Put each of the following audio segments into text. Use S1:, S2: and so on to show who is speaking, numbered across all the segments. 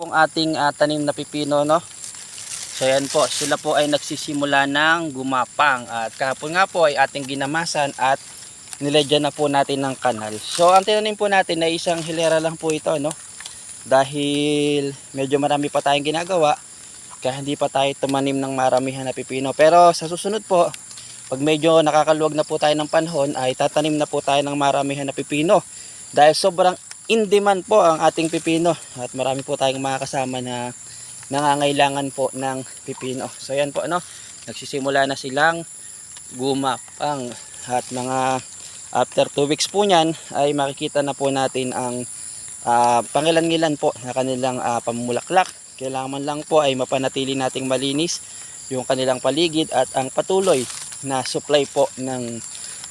S1: pong ating ah, tanim na pipino no. So yan po, sila po ay nagsisimula ng gumapang at kahapon nga po ay ating ginamasan at nilagyan na po natin ng kanal. So ang tinanim po natin ay isang hilera lang po ito no. Dahil medyo marami pa tayong ginagawa kaya hindi pa tayo tumanim ng maramihan na pipino. Pero sa susunod po, pag medyo nakakaluwag na po tayo ng panahon ay tatanim na po tayo ng maramihan na pipino. Dahil sobrang in demand po ang ating pipino at marami po tayong mga kasama na nangangailangan po ng pipino. So yan po ano, nagsisimula na silang gumapang at mga after 2 weeks po niyan ay makikita na po natin ang ah, pangilan-ngilan po na kanilang ah, pamumulaklak. Kailangan lang po ay mapanatili nating malinis yung kanilang paligid at ang patuloy na supply po ng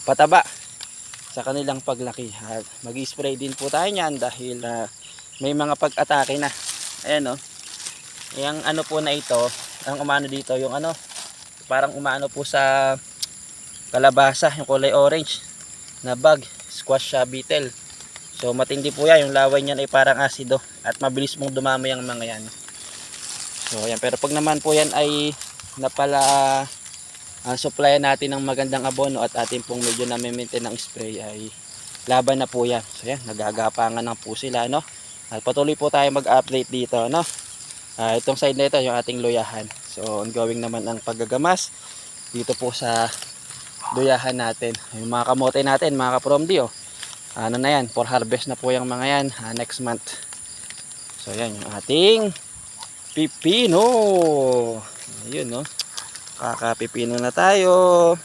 S1: pataba sa kanilang paglaki. At mag-spray din po tayo niyan dahil ah, may mga pag-atake na. Ayan o. Yung ano po na ito, ang umano dito, yung ano, parang umano po sa kalabasa, yung kulay orange na bag, squash beetle. So matindi po yan, yung laway niyan ay parang asido at mabilis mong dumami ang mga yan. So ayan, pero pag naman po yan ay napala uh, supplyan natin ng magandang abono at atin pong medyo na maintain ng spray ay laban na po yan. So yan, nagagapangan na po sila, no? At patuloy po tayo mag-update dito, no? Ah, itong side na ito, yung ating luyahan. So ongoing naman ang paggagamas dito po sa luyahan natin. Yung mga kamote natin, mga kapromdi, oh. Ano na yan, for harvest na po yung mga yan ah, next month. So yan, yung ating pipino. Ayun, no? Kakapipino na tayo.